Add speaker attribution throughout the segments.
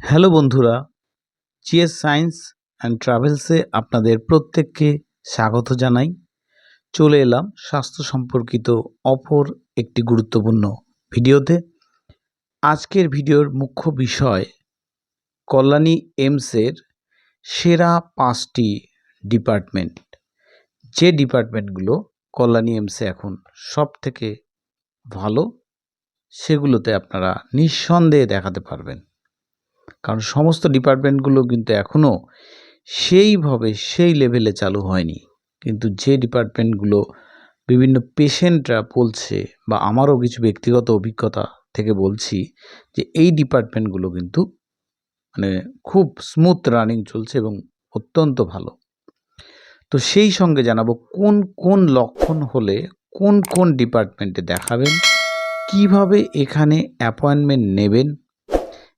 Speaker 1: Hello বন্ধুরা GS science and ট্রাভেলসে আপনাদের প্রত্যেককে স্বাগত জানাই। চলে এলাম স্বাস্থ্য সম্পর্কিত অপর একটি গুরুত্বপূর্ণ ভিডিওতে। আজকের ভিডিওর মুখ্য বিষয় কল্যাণী এইমসের সেরা পাঁচটি ডিপার্টমেন্ট। যে ডিপার্টমেন্টগুলো কল্যাণী এইমসে এখন সব থেকে ভালো, সেগুলোতে আপনারা নিঃসন্দেহে দেখাতে পারবেন। কারণ সমস্ত ডিপার্টমেন্টগুলো কিন্তু এখনও সেইভাবে সেই লেভেলে চালু হয়নি। কিন্তু যে ডিপার্টমেন্টগুলো বিভিন্ন পেশেন্টরা বলছে বা আমারও কিছু ব্যক্তিগত অভিজ্ঞতা থেকে বলছি যে এই ডিপার্টমেন্টগুলো কিন্তু মানে খুব স্মুথ রানিং চলছে এবং অত্যন্ত ভালো। তো সেই সঙ্গে জানাব কোন কোন লক্ষণ হলে কোন কোন ডিপার্টমেন্টে দেখাবেন? কীভাবে এখানে অ্যাপয়েন্টমেন্ট নেবেন?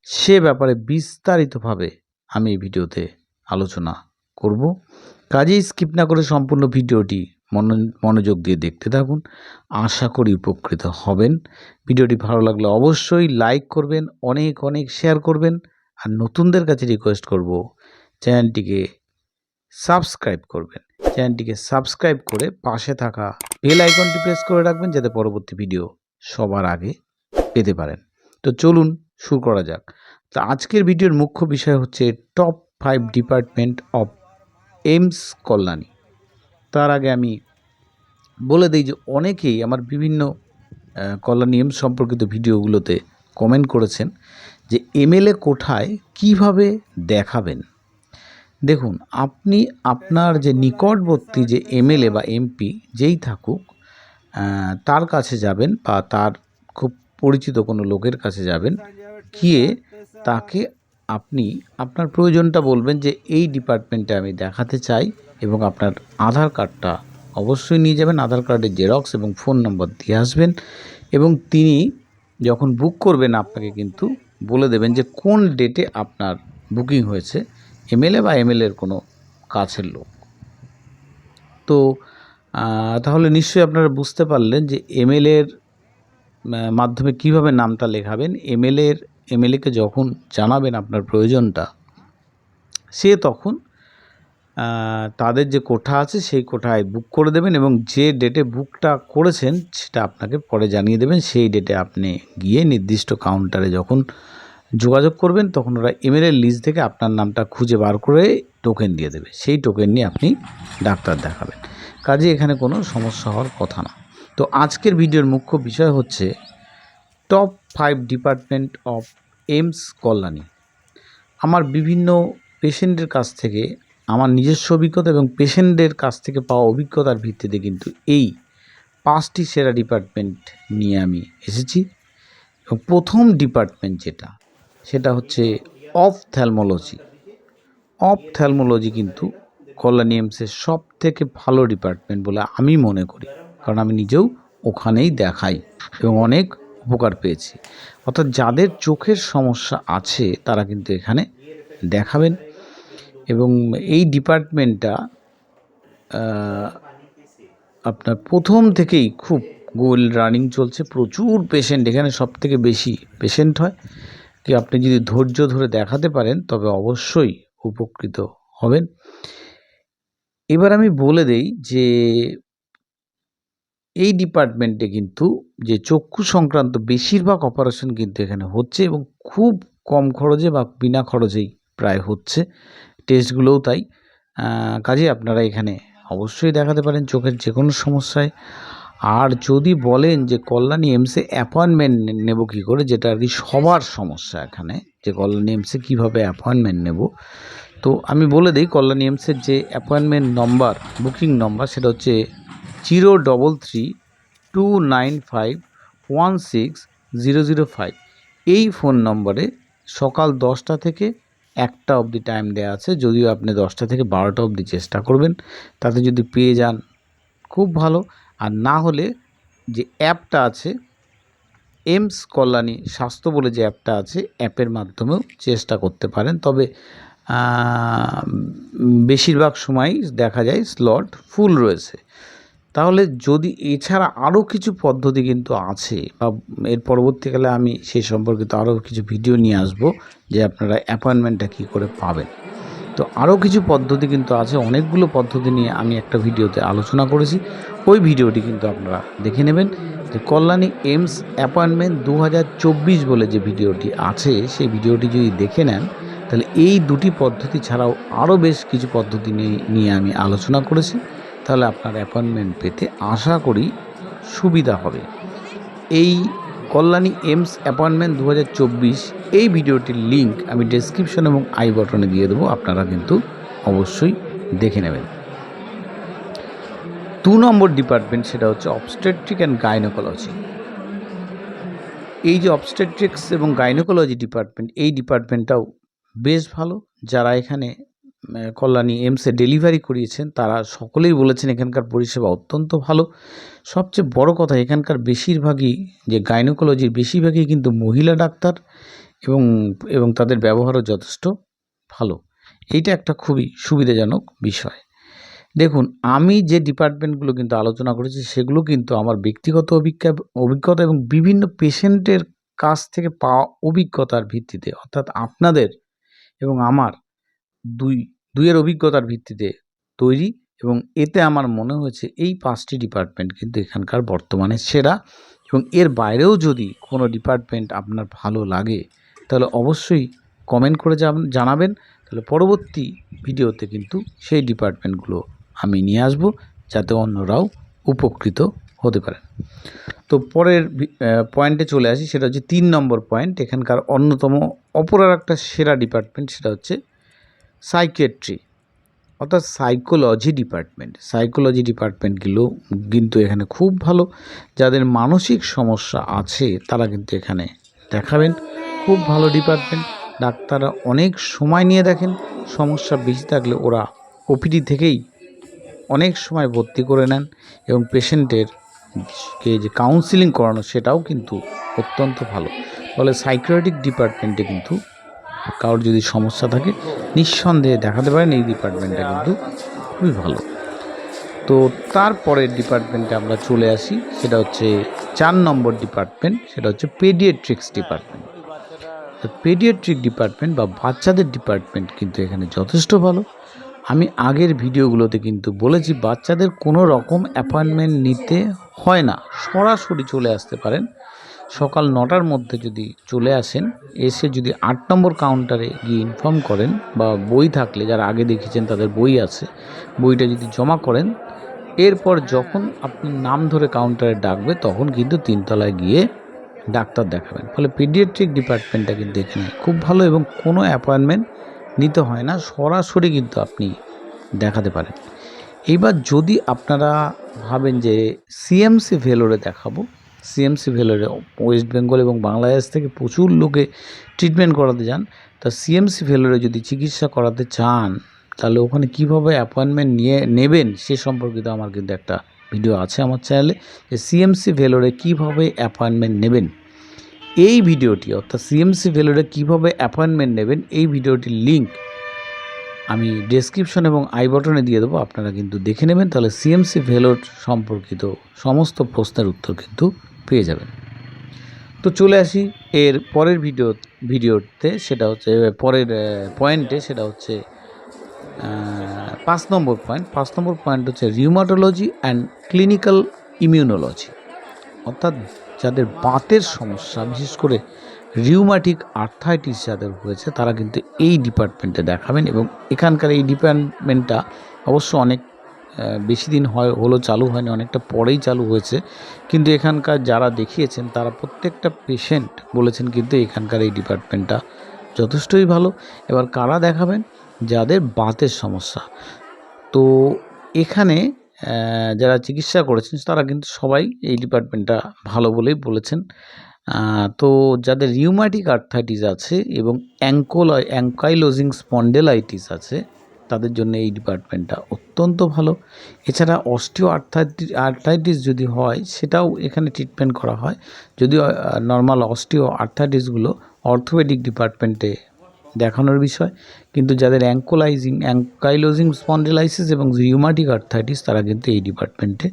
Speaker 1: সে ব্যাপারে বিস্তারিতভাবে আমি এই ভিডিওতে আলোচনা করব। কাজেই স্কিপ না করে সম্পূর্ণ ভিডিওটি মনো- মনোযোগ দিয়ে দেখতে থাকুন। আশা করি উপকৃত হবেন। ভিডিওটি ভালো লাগলে অবশ্যই লাইক করবেন, অনেক অনেক শেয়ার করবেন আর নতুনদের কাছে রিকোয়েস্ট করব চ্যানেলটিকে সাবস্ক্রাইব করবেন। চ্যানেলটিকে সাবস্ক্রাইব করে পাশে থাকা বেল আইকনটি প্রেস করে রাখবেন যাতে পরবর্তী ভিডিও সবার আগে পেতে পারেন। তো চলুন শুরু করা যাক। তো আজকের ভিডিওর মুখ্য বিষয় হচ্ছে top five department of AIIMS Kalyani. তার আগে আমি বলে দিই যে অনেকেই আমার বিভিন্ন কল্যাণী এমস সম্পর্কিত ভিডিওগুলোতে কমেন্ট করেছেন যে এমএলএ কোঠায় কীভাবে দেখাবেন? দেখুন, আপনি আপনার যে নিকটবর্তী যে এমএলএ বা এমপি যেই থাকুক তার কাছে যাবেন বা তার খুব পরিচিত কোনো লোকের কাছে যাবেন গিয়ে তাকে আপনি আপনার প্রয়োজনটা বলবেন যে এই ডিপার্টমেন্টে আমি দেখাতে চাই এবং আপনার আধার কার্ডটা অবশ্যই নিয়ে যাবেন। আধার কার্ডের জেরক্স এবং ফোন নম্বর দিয়ে আসবেন এবং তিনি যখন বুক করবেন, আপনাকে কিন্তু বলে দেবেন যে কোন ডেটে আপনার বুকিং হয়েছে এমএলএ বা এমএলএর কোনো কাছের লোক। তো তাহলে নিশ্চয়ই আপনারা বুঝতে পারলেন যে এমএলএর মাধ্যমে কীভাবে নামটা লেখাবেন। এমএলএর এমএলএকে যখন জানাবেন আপনার প্রয়োজনটা, সে তখন তাদের যে কোঠা আছে সেই কোঠায় বুক করে দেবেন এবং যে ডেটে বুকটা করেছেন সেটা আপনাকে পরে জানিয়ে দেবেন। সেই ডেটে আপনি গিয়ে নির্দিষ্ট কাউন্টারে যখন যোগাযোগ করবেন, তখন ওরা এমএলএর লিস্ট থেকে আপনার নামটা খুঁজে বার করে টোকেন দিয়ে দেবে। সেই টোকেন নিয়ে আপনি ডাক্তার দেখাবেন। কাজে এখানে কোনো সমস্যা হওয়ার কথা না। তো আজকের ভিডিওর মুখ্য বিষয় হচ্ছে top five department of AIIMS Kalyani. আমার বিভিন্ন পেশেন্টের কাছ থেকে, আমার নিজস্ব অভিজ্ঞতা এবং পেশেন্টদের কাছ থেকে পাওয়া অভিজ্ঞতার ভিত্তিতে কিন্তু এই পাঁচটি সেরা ডিপার্টমেন্ট নিয়ে আমি এসেছি। এবং প্রথম ডিপার্টমেন্ট যেটা, সেটা হচ্ছে অফথ্যালমোলজি অফথ্যালমোলজি কিন্তু কল্যাণী এমসের সব থেকে ভালো ডিপার্টমেন্ট বলে আমি মনে করি। কারণ আমি নিজেও ওখানেই দেখাই। এবং অনেক উপকার পেয়েছি। অর্থাৎ যাদের চোখের সমস্যা আছে, তারা কিন্তু এখানে দেখাবেন এবং এই ডিপার্টমেন্টটা আপনার প্রথম থেকেই খুব গোল রানিং চলছে। প্রচুর পেশেন্ট এখানে সব থেকে বেশি পেশেন্ট হয়। কি আপনি যদি ধৈর্য ধরে দেখাতে পারেন, তবে অবশ্যই উপকৃত হবেন। এবার আমি বলে দেই যে এই ডিপার্টমেন্টে কিন্তু যে চক্ষু সংক্রান্ত বেশিরভাগ অপারেশন কিন্তু এখানে হচ্ছে এবং খুব কম খরচে বা বিনা খরচেই প্রায় হচ্ছে। টেস্টগুলোও তাই। কাজে আপনারা এখানে অবশ্যই দেখাতে পারেন চোখের যে কোনো সমস্যায়। আর যদি বলেন যে কল্যাণী এমসে অ্যাপয়েন্টমেন্ট নেব কী করে, যেটা আর কি সবার সমস্যা এখানে, যে কল্যাণী এমসে কীভাবে অ্যাপয়েন্টমেন্ট নেব। তো আমি বলে দিই, কল্যাণী এমসের যে অ্যাপয়েন্টমেন্ট নম্বর বুকিং নম্বর সেটা হচ্ছে zero double three two nine five one six zero zero five. এই ফোন নম্বরে সকাল দশটা থেকে একটা অবধি টাইম দেওয়া আছে, যদিও আপনি দশটা থেকে বারোটা অবধি চেষ্টা করবেন। তাতে যদি পেয়ে যান, খুব ভালো। আর না হলে যে অ্যাপটা আছে, এমস কল্যাণী স্বাস্থ্য বলে যে অ্যাপটা আছে, অ্যাপের মাধ্যমেও চেষ্টা করতে পারেন। তবে বেশিরভাগ সময় দেখা যায় স্লট ফুল রয়েছে। তাহলে যদি এছাড়া আরও কিছু পদ্ধতি কিন্তু আছে, বা এর পরবর্তীকালে আমি সেই সম্পর্কিত আরও কিছু ভিডিও নিয়ে আসব যে আপনারা অ্যাপয়েন্টমেন্টটা কী করে পাবেন। তো আরও কিছু পদ্ধতি কিন্তু আছে, অনেকগুলো পদ্ধতি নিয়ে আমি একটা ভিডিওতে আলোচনা করেছি। ওই ভিডিওটি কিন্তু আপনারা দেখে নেবেন যে কল্যাণী এমস অ্যাপয়েন্টমেন্ট দু হাজার চব্বিশ বলে যে ভিডিওটি আছে, সেই ভিডিওটি যদি দেখে নেন, তাহলে এই দুটি পদ্ধতি ছাড়াও আরও বেশ কিছু পদ্ধতি নিয়ে নিয়ে আমি আলোচনা করেছি। তাহলে আপনার অ্যাপয়েন্টমেন্ট পেতে আশা করি সুবিধা হবে। এই কল্যাণী এমস অ্যাপয়েন্টমেন্ট দু হাজার চব্বিশ, এই ভিডিওটির লিংক আমি ডেসক্রিপশন এবং আই বটনে দিয়ে দেবো, আপনারা কিন্তু অবশ্যই দেখে নেবেন। দু নম্বর ডিপার্টমেন্ট সেটা হচ্ছে অবস্টেট্রিক অ্যান্ড গাইনোকোলজি এই যে অবস্টেট্রিক্স এবং গাইনোকোলজি ডিপার্টমেন্ট এই ডিপার্টমেন্টটাও বেশ ভালো। যারা এখানে কল্যাণী এমসে ডেলিভারি করিয়েছেন। তারা সকলেই বলেছেন এখানকার পরিষেবা অত্যন্ত ভালো। সবচেয়ে বড় কথা, এখানকার বেশিরভাগই যে গাইনোকোলজির বেশিরভাগই কিন্তু মহিলা ডাক্তার এবং এবং তাদের ব্যবহারও যথেষ্ট ভালো। এইটা একটা খুবই সুবিধাজনক বিষয়। দেখুন, আমি যে ডিপার্টমেন্টগুলো কিন্তু আলোচনা করেছি, সেগুলো কিন্তু আমার ব্যক্তিগত অভিজ্ঞা, অভিজ্ঞতা এবং বিভিন্ন পেশেন্টের কাছ থেকে পাওয়া অভিজ্ঞতার ভিত্তিতে, অর্থাৎ আপনাদের এবং আমার দুই, দুইয়ের অভিজ্ঞতার ভিত্তিতে তৈরি এবং এতে আমার মনে হয়েছে এই পাঁচটি ডিপার্টমেন্ট কিন্তু এখানকার বর্তমানে সেরা এবং এর বাইরেও যদি কোনো ডিপার্টমেন্ট আপনার ভালো লাগে, তাহলে অবশ্যই কমেন্ট করে জানাবেন। তাহলে পরবর্তী ভিডিওতে কিন্তু সেই ডিপার্টমেন্টগুলো আমি নিয়ে আসব যাতে অন্যরাও উপকৃত হতে পারেন। তো পরের পয়েন্টে চলে আসি, সেটা হচ্ছে তিন নম্বর পয়েন্ট এখানকার অন্যতম, অপরার একটা সেরা ডিপার্টমেন্ট সেটা হচ্ছে সাইকিয়াট্রি অর্থাৎ সাইকোলজি ডিপার্টমেন্ট সাইকোলজি ডিপার্টমেন্টগুলো কিন্তু এখানে খুব ভালো। যাদের মানসিক সমস্যা আছে, তারা কিন্তু এখানে দেখাবেন। খুব ভালো ডিপার্টমেন্ট ডাক্তাররা অনেক সময় নিয়ে দেখেন। সমস্যা বেশি থাকলে ওরা ওপিডি থেকেই অনেক সময় ভর্তি করে নেন এবং পেশেন্টের কে যে কাউন্সিলিং করানো, সেটাও কিন্তু অত্যন্ত ভালো। ফলে সাইকিয়াট্রিক ডিপার্টমেন্টে কিন্তু কারোর যদি সমস্যা থাকে, নিঃসন্দেহে দেখাতে পারেন, এই ডিপার্টমেন্টটা কিন্তু খুবই ভালো। তো তারপরের ডিপার্টমেন্টে আমরা চলে আসি, সেটা হচ্ছে চার নম্বর ডিপার্টমেন্ট সেটা হচ্ছে পেডিয়াট্রিক্স ডিপার্টমেন্ট পেডিয়াট্রিক ডিপার্টমেন্ট বা বাচ্চাদের ডিপার্টমেন্ট কিন্তু এখানে যথেষ্ট ভালো। আমি আগের ভিডিওগুলোতে কিন্তু বলেছি, বাচ্চাদের কোনো রকম অ্যাপয়েন্টমেন্ট নিতে হয় না। সরাসরি চলে আসতে পারেন। সকাল নটার মধ্যে যদি চলে আসেন, এসে যদি আট নম্বর কাউন্টারে গিয়ে ইনফর্ম করেন বা বই থাকলে, যারা আগে দেখেছেন তাদের বই আছে, বইটা যদি জমা করেন, এরপর যখন আপনি নাম ধরে কাউন্টারে ডাকবে, তখন কিন্তু তিনতলায় গিয়ে ডাক্তার দেখাবেন। ফলে পিডিয়াট্রিক ডিপার্টমেন্টটা কিন্তু এখানে খুব ভালো এবং কোনো অ্যাপয়েন্টমেন্ট নিতে হয় না, সরাসরি কিন্তু আপনি দেখাতে পারেন। এইবার যদি আপনারা ভাবেন যে সিএমসি ভেলোরে দেখাবো সিএমসি ভেলোরে ওয়েস্ট বেঙ্গল এবং বাংলাদেশ থেকে প্রচুর লোকে ট্রিটমেন্ট করাতে যান। তা সিএমসি ভেলোরে যদি চিকিৎসা করাতে চান, তাহলে ওখানে কীভাবে অ্যাপয়েন্টমেন্ট নিয়ে, নেবেন সে সম্পর্কিত আমার কিন্তু একটা ভিডিও আছে আমার চ্যানেলে যে সিএমসি ভেলোরে কীভাবে অ্যাপয়েন্টমেন্ট নেবেন? এই ভিডিওটি অর্থাৎ সিএমসি ভেলোরে কীভাবে অ্যাপয়েন্টমেন্ট নেবেন, এই ভিডিওটির লিঙ্ক আমি ডেসক্রিপশন এবং আই বটনে দিয়ে দেবো। আপনারা কিন্তু দেখে নেবেন। তাহলে সিএমসি ভেলোর সম্পর্কিত সমস্ত প্রশ্নের উত্তর কিন্তু পেয়ে যাবেন। তো চলে আসি এর পরের ভিডিও, ভিডিওতে, সেটা হচ্ছে পরের পয়েন্টে সেটা হচ্ছে পাঁচ নম্বর পয়েন্ট পাঁচ নম্বর পয়েন্ট হচ্ছে রিউমাটোলজি অ্যান্ড ক্লিনিক্যাল ইমিউনোলজি অর্থাৎ যাদের বাতের সমস্যা, বিশেষ করে রিউমাটিক আর্থাইটিস যাদের হয়েছে, তারা কিন্তু এই ডিপার্টমেন্টে দেখাবেন এবং এখানকার এই ডিপার্টমেন্টটা অবশ্য অনেক বেশি দিন হয় হলো চালু হয়নি, অনেকটা পরেই চালু হয়েছে। কিন্তু এখানকার যারা দেখিয়েছেন, তারা প্রত্যেকটা পেশেন্ট বলেছেন কিন্তু এখানকার এই ডিপার্টমেন্টটা যথেষ্টই ভালো। এবার কারা দেখাবেন? যাদের বাতের সমস্যা। তো এখানে যারা চিকিৎসা করেছেন, তারা কিন্তু সবাই এই ডিপার্টমেন্টটা ভালো বলেই বলেছেন। তো যাদের রিউমাটিক আর্থাইটিস আছে এবং অ্যাঙ্কোলয় অ্যাঙ্কাইলোজিং স্পন্ডেলাইটিস আছে তাদের জন্য এই ডিপার্টমেন্টটা অত্যন্ত ভালো। এছাড়া অস্টিও আর্থাইটিস আর্থাইটিস যদি হয়, সেটাও এখানে ট্রিটমেন্ট করা হয়। যদিও নর্মাল অস্টিও আর্থাইটিসগুলো অর্থোপেডিক ডিপার্টমেন্টে দেখানোর বিষয়, কিন্তু যাদের অ্যাঙ্কোলাইজিং অ্যাঙ্কাইলোজিং স্পন্ডেলাইসিস এবং রিউমাটিক আর্থাইটিস তারা কিন্তু এই ডিপার্টমেন্টে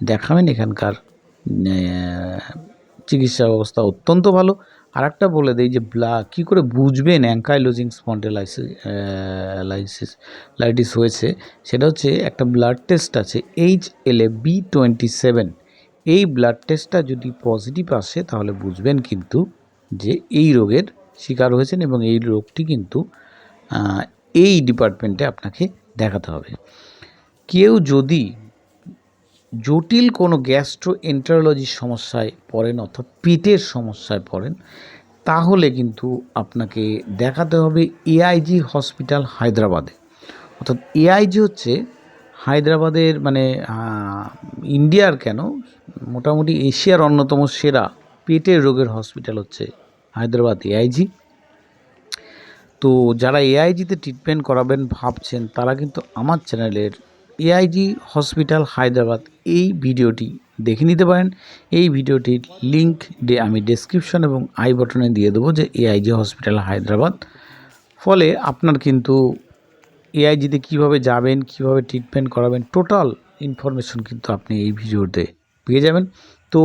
Speaker 1: দেখাবেন। এখানকার চিকিৎসা ব্যবস্থা অত্যন্ত ভালো। আর একটা বলে দেই যে ব্লা, কী করে বুঝবেন অ্যাঙ্কাইলোজিং স্পন্ডেলাইসিস লাইসিস, লাইটিস হয়েছে? সেটা হচ্ছে একটা ব্লাড টেস্ট আছে H L A B twenty seven. এই ব্লাড টেস্টটা যদি পজিটিভ আসে, তাহলে বুঝবেন কিন্তু যে এই রোগের শিকার হয়েছেন এবং এই রোগটি কিন্তু এই ডিপার্টমেন্টে আপনাকে দেখাতে হবে। কেউ যদি জটিল কোনো গ্যাস্ট্রো এন্টারোলজির সমস্যায় পড়েন অর্থাৎ পেটের সমস্যায় পড়েন, তাহলে কিন্তু আপনাকে দেখাতে হবে এআইজি হসপিটাল হায়দ্রাবাদে। অর্থাৎ এআইজি হচ্ছে হায়দ্রাবাদের মানে ইন্ডিয়ার কেন? মোটামুটি এশিয়ার অন্যতম সেরা পেটের রোগের হসপিটাল হচ্ছে হায়দ্রাবাদ এআইজি তো যারা এআইজিতে ট্রিটমেন্ট করাবেন, ভাবছেন, তারা কিন্তু আমার চ্যানেলের এআইজি হসপিটাল হায়দ্রাবাদ। এই ভিডিওটি দেখে নিতে পারেন। এই ভিডিওটির লিঙ্ক আমি ডেসক্রিপশন এবং আই বটনে দিয়ে দেবো যে এআইজি হসপিটাল হায়দ্রাবাদ। ফলে আপনার কিন্তু এআইজিতে কীভাবে যাবেন, কীভাবে ট্রিটমেন্ট করাবেন টোটাল ইনফরমেশন কিন্তু আপনি এই ভিডিওতে পেয়ে যাবেন। তো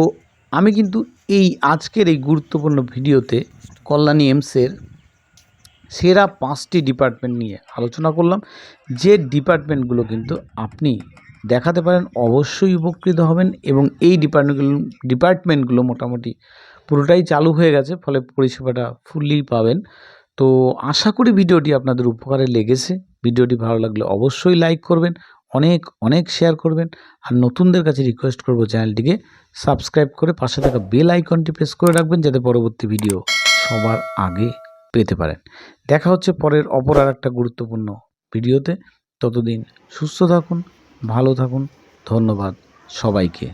Speaker 1: আমি কিন্তু এই আজকের এই গুরুত্বপূর্ণ ভিডিওতে কল্যাণী এমসের সেরা পাঁচটি ডিপার্টমেন্ট নিয়ে আলোচনা করলাম। যে ডিপার্টমেন্টগুলো কিন্তু আপনি দেখাতে পারেন, অবশ্যই উপকৃত হবেন এবং এই ডিপার্টমেন্টগুলো ডিপার্টমেন্টগুলো মোটামুটি পুরোটাই চালু হয়ে গেছে, ফলে পরিষেবাটা ফুললি পাবেন। তো আশা করি ভিডিওটি আপনাদের উপকারে লেগেছে। ভিডিওটি ভালো লাগলে অবশ্যই লাইক করবেন, অনেক অনেক শেয়ার করবেন। আর নতুনদের কাছে রিকোয়েস্ট করব চ্যানেলটিকে সাবস্ক্রাইব করে পাশে থাকা বেল আইকনটি প্রেস করে রাখবেন, যাতে পরবর্তী ভিডিও সবার আগে পেতে পারেন। দেখা হচ্ছে পরের অপর আর একটা গুরুত্বপূর্ণ ভিডিওতে। ততদিন সুস্থ থাকুন, ভালো থাকুন, ধন্যবাদ সবাইকে।